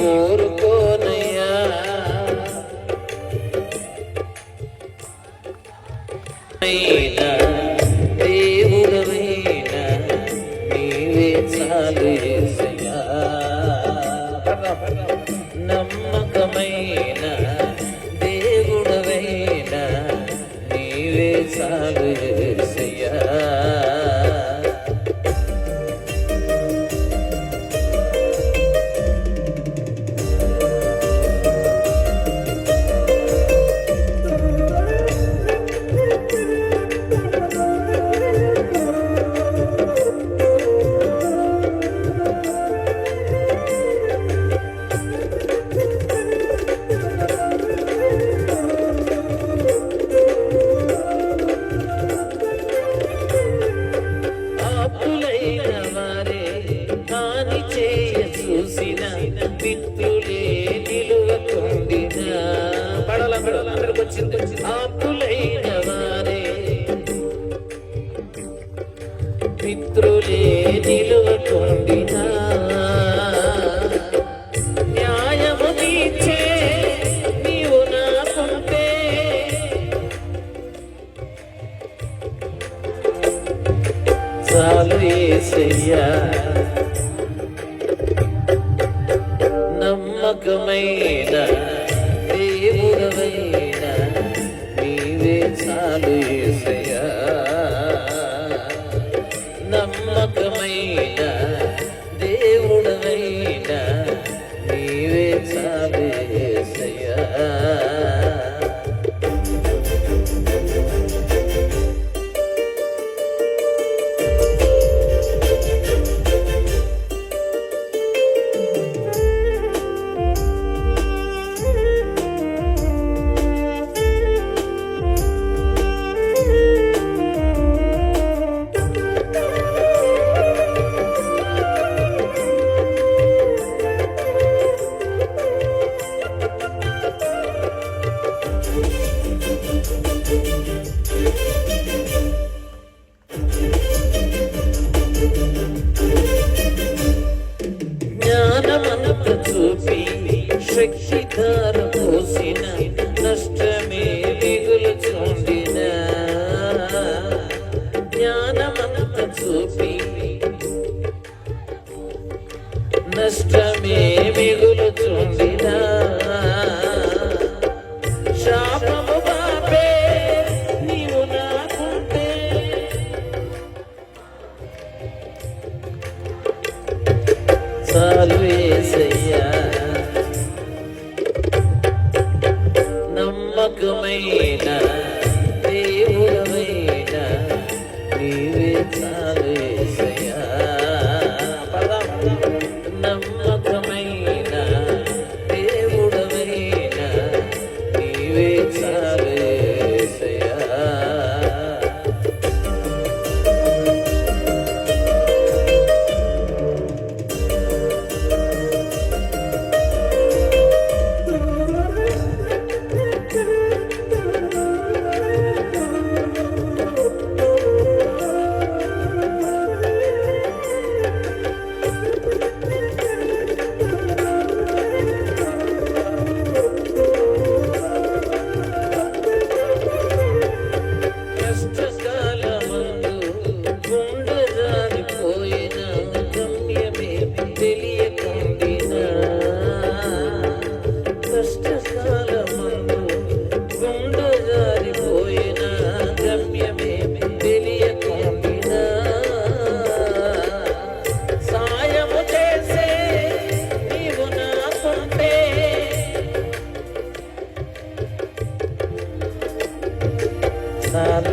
కోరుకోనయ్యా అయినా దేవుడమైన నీవే చాలు నమ్మ వచ్చింది వారే మిత్రులే నిలువకుండినా న్యాయము తీర్చే నీవు నాకుంటే చాలు ఏసయ్యా నమ్మకమైన దేవుడవైన నీవే చాలు ఏసయ్యా. నమ్మకమైన దేవుడవైన శక్తిధార పోసిన నష్టమే మిగులు చూడిన జ్ఞానమంత చూపి నష్టమే మిగులు చూడిన శాపము బాపే నీవు నాకుంటే. చాలు వేసయ్యా చాలు